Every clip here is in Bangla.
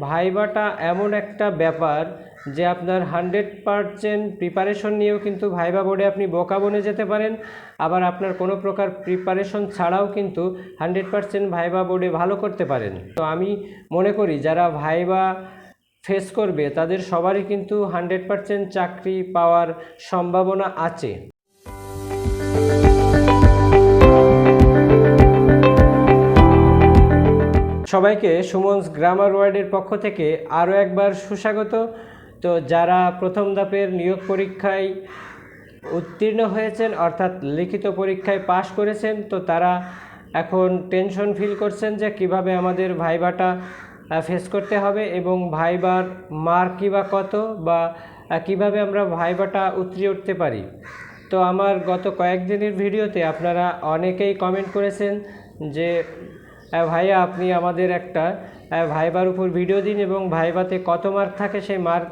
ভাইবাটা এমন একটা ব্যাপার যে আপনার হান্ড্রেড পারসেন্ট প্রিপারেশন নিয়েও কিন্তু ভাইবা বোর্ডে আপনি বোকা বনে যেতে পারেন। আবার আপনার কোনো প্রকার প্রিপারেশন ছাড়াও কিন্তু হান্ড্রেড পারসেন্ট ভাইবা বোর্ডে ভালো করতে পারেন। তো আমি মনে করি যারা ভাইবা ফেস করবে তাদের সবারই কিন্তু হান্ড্রেড পারসেন্ট চাকরি পাওয়ার সম্ভাবনা আছে। সবাইকে সুমনস গ্রামার ওয়ার্ডের পক্ষ থেকে আরও একবার সুস্বাগত। তো যারা প্রথম ধাপের নিয়োগ পরীক্ষায় উত্তীর্ণ হয়েছেন, অর্থাৎ লিখিত পরীক্ষায় পাশ করেছেন, তো তারা এখন টেনশন ফিল করছেন যে কীভাবে আমাদের ভাইবাটা ফেস করতে হবে এবং ভাইবার মার্কই বা কত বা কীভাবে আমরা ভাইবাটা উতরিয়ে উঠতে পারি। তো আমার গত কয়েকদিনের ভিডিওতে আপনারা অনেকেই কমেন্ট করেছেন যে ভাইয়া, আপনি আমাদের একটা ভাইবার উপর ভিডিও দিন এবং ভাইবাতে কত মার্ক থাকে সেই মার্ক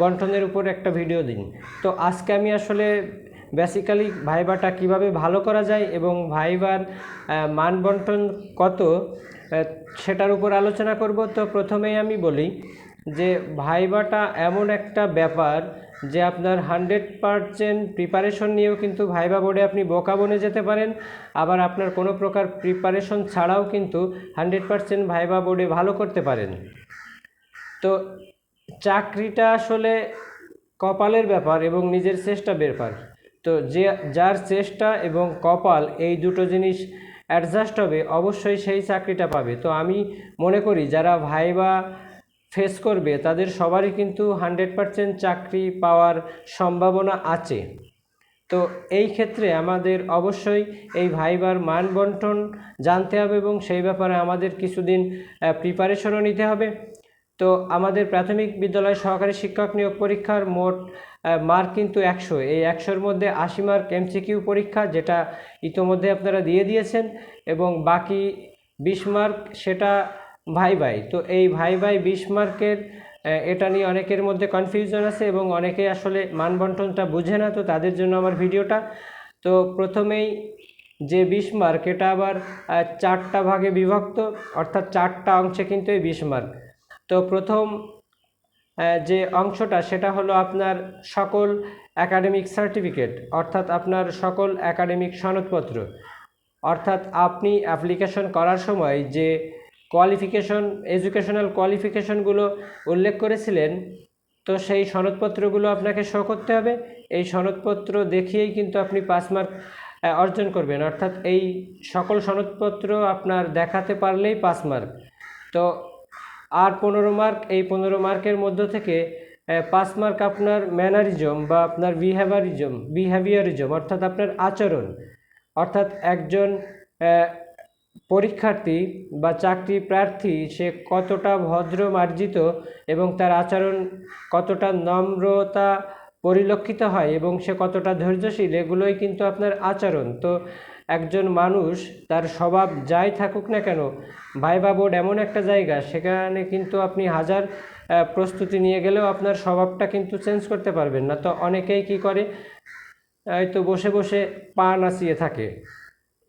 বন্টনের উপর একটা ভিডিও দিন। তো আজকে আমি আসলে বেসিক্যালি ভাইবাটা কীভাবে ভালো করা যায় এবং ভাইবার মান বন্টন কত সেটার উপর আলোচনা করব। তো প্রথমেই আমি বলি যে ভাইবাটা এমন একটা ব্যাপার যে আপনার হান্ড্রেড পারসেন্ট প্রিপারেশন নিয়েও কিন্তু ভাইবা বোর্ডে আপনি বোকা বনে যেতে পারেন। আবার আপনার কোনো প্রকার প্রিপারেশন ছাড়াও কিন্তু হান্ড্রেড পারসেন্ট ভাইবা বোর্ডে ভালো করতে পারেন। তো চাকরিটা আসলে কপালের ব্যাপার এবং নিজের চেষ্টা ব্যাপার তো যে, যার চেষ্টা এবং কপাল এই দুটো জিনিস অ্যাডজাস্ট হবে, অবশ্যই সেই চাকরিটা পাবে। তো আমি মনে করি যারা ভাইবা ফেস করবে, তাদের সবারই কিন্তু হান্ড্রেড পারসেন্ট চাকরি পাওয়ার সম্ভাবনা আছে। তো এই ক্ষেত্রে আমাদের অবশ্যই এই ভাইবার মান বন্টন জানতে হবে এবং সেই ব্যাপারে আমাদের কিছুদিন প্রিপারেশনও নিতে হবে। তো আমাদের প্রাথমিক বিদ্যালয় সহকারী শিক্ষক নিয়োগ পরীক্ষার মোট মার্ক কিন্তু একশো। এই একশোর মধ্যে আশি মার্ক এমসিকিউ পরীক্ষা, যেটা ইতোমধ্যে আপনারা দিয়ে দিয়েছেন এবং বাকি বিশ মার্ক সেটা ভাই ভাই, তো এই ভাই ভাই বিশ মার্কের এটা নিয়ে অনেকের মধ্যে কনফিউশন আছে এবং অনেকে আসলে মানবন্টনটা বুঝে না, তো তাদের জন্য আমার ভিডিওটা। তো প্রথমেই যে বিশ মার্ক, এটা আবার চারটা ভাগে বিভক্ত, অর্থাৎ চারটা অংশে কিন্তু এই বিশ মার্ক। তো প্রথম যে অংশটা, সেটা হলো আপনার সকল একাডেমিক সার্টিফিকেট অর্থাৎ আপনার সকল একাডেমিক সনদপত্র। অর্থাৎ আপনি অ্যাপ্লিকেশন করার সময় যে কোয়ালিফিকেশন এডুকেশনাল কোয়ালিফিকেশনগুলো উল্লেখ করেছিলেন, তো সেই সনদপত্রগুলো আপনাকে শো করতে হবে। এই সনদপত্র দেখিয়েই কিন্তু আপনি পাস মার্ক অর্জন করবেন। অর্থাৎ এই সকল সনদপত্র আপনার দেখাতে পারলেই পাস মার্ক তো আর পনেরো মার্ক এই পনেরো মার্কের মধ্য থেকে পাস মার্ক আপনার ম্যানারিজম বা আপনার বিহেভিয়ারিজম বিহেভিয়ারিজম অর্থাৎ আপনার আচরণ। অর্থাৎ একজন পরীক্ষার্থী বা চাকরি প্রার্থী সে কতটা ভদ্র, মার্জিত এবং তার আচরণ কতটা নম্রতা পরিলক্ষিত হয় এবং সে কতটা ধৈর্যশীল, এগুলোই কিন্তু আপনার আচরণ। তো একজন মানুষ তার স্বভাব যাই থাকুক না কেন, ভাইবা বোর্ড এমন একটা জায়গা, সেখানে কিন্তু আপনি হাজার প্রস্তুতি নিয়ে গেলেও আপনার স্বভাবটা কিন্তু চেঞ্জ করতে পারবেন না। তো অনেকেই কি করে? হয়তো বসে বসে পা নাচিয়ে থাকে।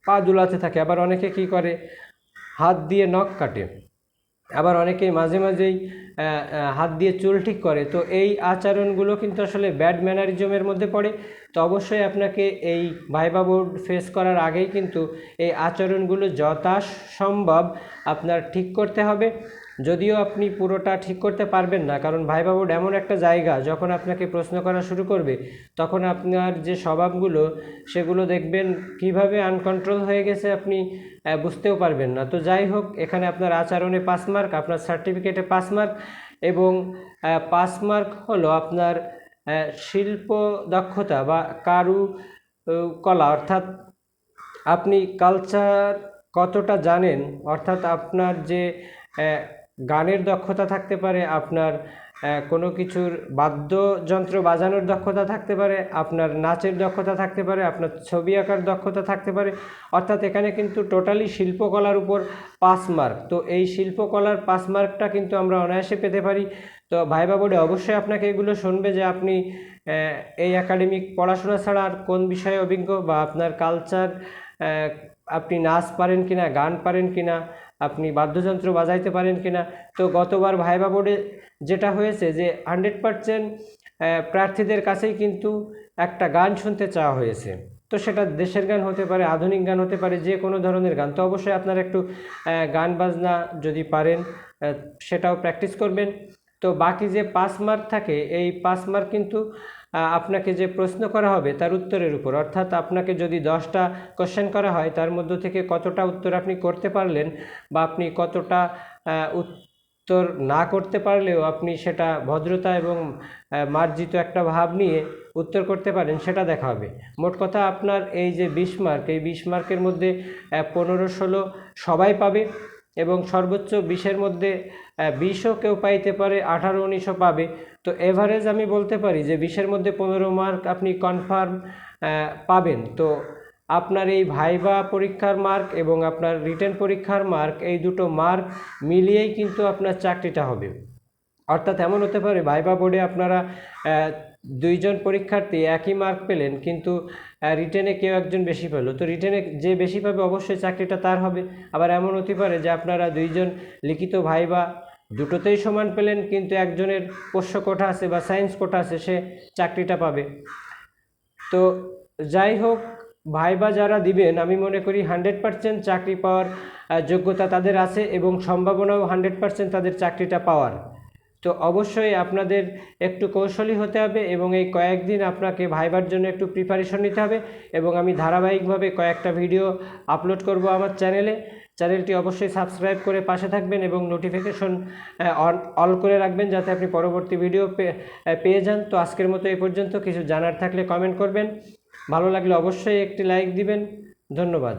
পা দুলাতে থাকে, আবার অনেকে কি করে? হাত দিয়ে নখ কাটে। আবার অনেকেই মাঝে মাঝেই হাত দিয়ে চুল ঠিক করে। তো এই আচরণগুলো কিন্তু আসলে ব্যাড ম্যানারিজমের মধ্যে পড়ে। তো অবশ্যই আপনাকে এই ভাইবা বোর্ড ফেস করার আগেই কিন্তু এই আচরণগুলো যথাসম্ভব আপনার ঠিক করতে হবে। যদিও আপনি পুরোটা ঠিক করতে পারবেন না, কারণ ভাইবা বোর্ড এমন একটা জায়গা, যখন আপনাকে প্রশ্ন করা শুরু করবে, তখন আপনার যে স্বভাবগুলো, সেগুলো দেখবেন কীভাবে আনকন্ট্রোল হয়ে গেছে আপনি বুঝতেও পারবেন না। তো যাই হোক, এখানে আপনার আচরণে পাস মার্ক, আপনার সার্টিফিকেটে পাস মার্ক এবং পাস মার্ক হলো আপনার শিল্প দক্ষতা বা কারু কলা। অর্থাৎ আপনি কালচার কতটা জানেন, অর্থাৎ আপনার যে গানের দক্ষতা থাকতে পারে, আপনার কোনো কিছুর বাদ্যযন্ত্র বাজানোর দক্ষতা থাকতে পারে, আপনার নাচের দক্ষতা থাকতে পারে, আপনার ছবি আঁকার দক্ষতা থাকতে পারে। অর্থাৎ এখানে কিন্তু টোটালি শিল্পকলার উপর পাস মার্ক। তো এই শিল্পকলার পাস মার্কটা কিন্তু আমরা অনায়াসে পেতে পারি। তো ভাইবা বোর্ডে অবশ্যই আপনাকে এগুলো শুনবে যে আপনি এই একাডেমিক পড়াশোনা ছাড়া আর কোন বিষয়ে অভিজ্ঞ বা আপনার কালচার আপনি নাচ পারেন কিনা, গান পারেন কিনা। আপনি বাদ্যযন্ত্র বাজাইতে পারেন কিনা? তো গতবার ভাইবা বোর্ডে যেটা হয়েছে যে, হান্ড্রেড পারসেন্ট প্রার্থীদের কাছেই কিন্তু একটা গান শুনতে চাওয়া হয়েছে। তো সেটা দেশের গান হতে পারে, আধুনিক গান হতে পারে, যে কোনো ধরনের গান। তো অবশ্যই আপনারা একটু গান বাজনা যদি পারেন সেটাও প্র্যাকটিস করবেন। তো বাকি যে পাস মার্ক থাকে, এই পাস মার্ক কিন্তু আপনাকে যে প্রশ্ন করা হবে তার উত্তরের উপর, অর্থাৎ আপনাকে যদি দশটা কোশ্চেন করা হয়, তার মধ্য থেকে কতটা উত্তর আপনি করতে পারলেন বা আপনি কতটা উত্তর না করতে পারলেও আপনি সেটা ভদ্রতা এবং মার্জিত একটা ভাব নিয়ে উত্তর করতে পারেন, সেটা দেখা হবে। মোট কথা আপনার এই যে বিশ মার্ক এই বিশ মার্কের মধ্যে পনেরো, ষোলো সবাই পাবে। এবং সর্বোচ্চ বিশের মধ্যে বিশও কেউ পাইতে পারে, আঠারো, উনিশও পাবে। তো এভারেজ আমি বলতে পারি যে বিশের মধ্যে পনেরো মার্ক আপনি কনফার্ম পাবেন। তো আপনার এই ভাইবা পরীক্ষার মার্ক এবং আপনার রিটার্ন পরীক্ষার মার্ক এই দুটো মার্ক মিলিয়েই কিন্তু আপনার চাকরিটা হবে। অর্থাৎ এমন হতে পারে ভাইবা বোর্ডে আপনারা দুইজন পরীক্ষার্থী একই মার্ক পেলেন, কিন্তু রিটেনে কেউ একজন বেশি পেল। তো রিটেনে যে বেশি পাবে অবশ্যই চাকরিটা তার হবে। আবার এমন হতে পারে যে আপনারা দুইজন লিখিত ভাইবা দুটোতেই সমান পেলেন, কিন্তু একজনের পোষ্য কোঠা আছে বা সায়েন্স কোঠা আছে, সে চাকরিটা পাবে। তো যাই হোক, ভাইবা যারা দিবেন, আমি মনে করি হান্ড্রেড পার্সেন্ট চাকরি পাওয়ার যোগ্যতা তাদের আছে এবং সম্ভাবনাও হান্ড্রেড পার্সেন্ট তাদের চাকরিটা পাওয়ার। তো অবশ্যই আপনাদের একটু কৌশলী হতে হবে এবং এই কয়েকদিন আপনাকে ভাইবার জন্য একটু প্রিপারেশন নিতে হবে এবং আমি ধারাবাহিকভাবে কয়েকটা ভিডিও আপলোড করব আমার চ্যানেলে চ্যানেলটি অবশ্যই সাবস্ক্রাইব করে পাশে থাকবেন এবং নোটিফিকেশন অল করে রাখবেন যাতে আপনি পরবর্তী ভিডিও পেয়ে যান। তো আজকের মতো এই পর্যন্ত। কিছু জানার থাকলে কমেন্ট করবেন। ভালো লাগলে অবশ্যই একটি লাইক দিবেন। ধন্যবাদ।